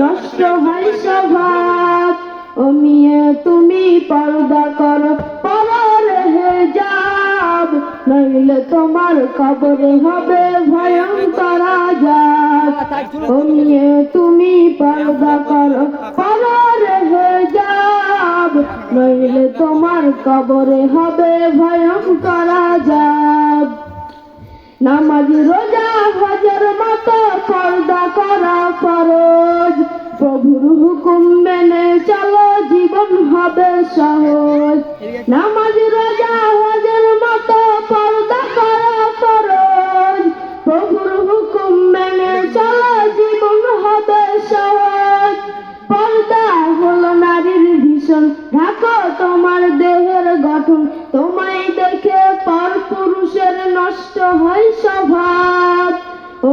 নষ্ট হয় স্বভাব। ও মিয়ে তুমি পর্দা যাব নইলে তোমার কবরে হবে ভয়ঙ্কর ও মিয়ে তুমি পর্দা যাব নইলে তোমার কবরে হবে ভয়ঙ্কর আজাব। নামাজ রোজা করা ফরজ। প্রভুর হুকুম মেনে চলো, জীবন হবে সহজ। নামাজ, রোজা, হজর মতো পর্দা করা ফরজ। প্রভুর হুকুম মেনে চলো, জীবন হবে সহজ। পর্দা হলো নারীর ভীষণ ঢাকো, তোমার দেহের গঠন তোমায় দেখে পর পুরুষের নষ্ট হয় স্বভাব। ও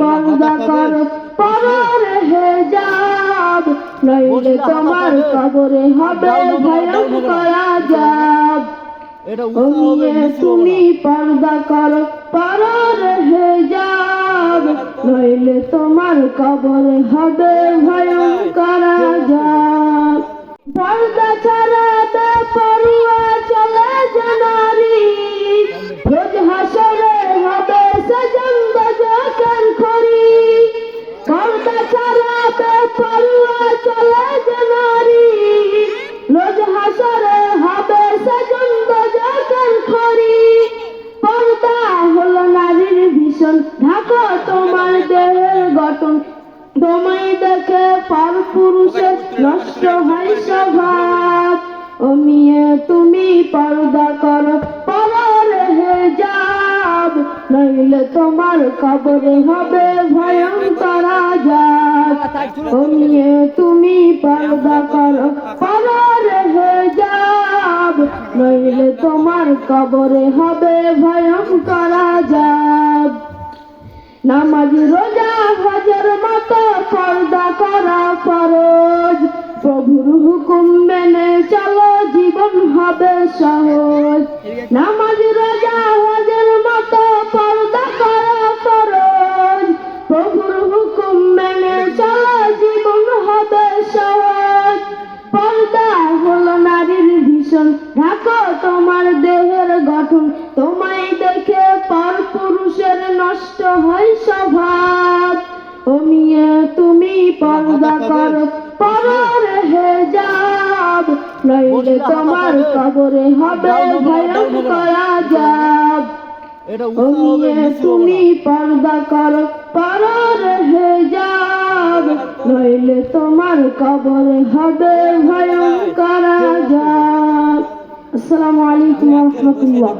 পর্দা করো পরের হে যাব নইলে তোমার কবরে হবে ভয়ঙ্কর আজাব। এটা ও উৎসাহ হবে মিয়ে মিশ্র তুমি পর্দা করো পরের হে যাব নইলে তোমার কবরে হবে ভয়ঙ্কর আজাব। পর্দা ছাড়াতে ভীষণ ঢাকো তোমার দেহের গঠন। তোমায় দেখে পর পুরুষের নষ্ট হয় স্বভাব। ও মিয়ে তুমি পর্দা করো পরার হে যাব নইলে তোমার কবরে হবে ভয়ঙ্কর আজাব। ও মিয়ে তুমি পর্দা করো যাব নইলে তোমার কবরে হবে ভয়ঙ্কর আজাব। নামাজ রোজা হজর মতো পর্দা করা ফরজ। প্রভুর হুকুম মেনে চলো, জীবন হবে সহজ। নামাজ রোজা হজর মতো পর্দা করা ফরজ। প্রভুর হুকুম মেনে চলো, জীবন হবে সহজ। পর্দা হলো নারীর ভীষণ ঢাকো তোমার দেহের গঠন। তোমায় হয় স্বভাব ও তুমি পর্দা করো পরার হে যাব নইলে তোমার কবরে হবে ভয়ঙ্কর আজাব। এটা ও উৎসাহ হবে মিয়ে মিশ্র তুমি পর্দা করো হে যাব নইলে তোমার কবরে হবে আসসালামু আলাইকুম ওয়া রাহমাতুল্লাহ।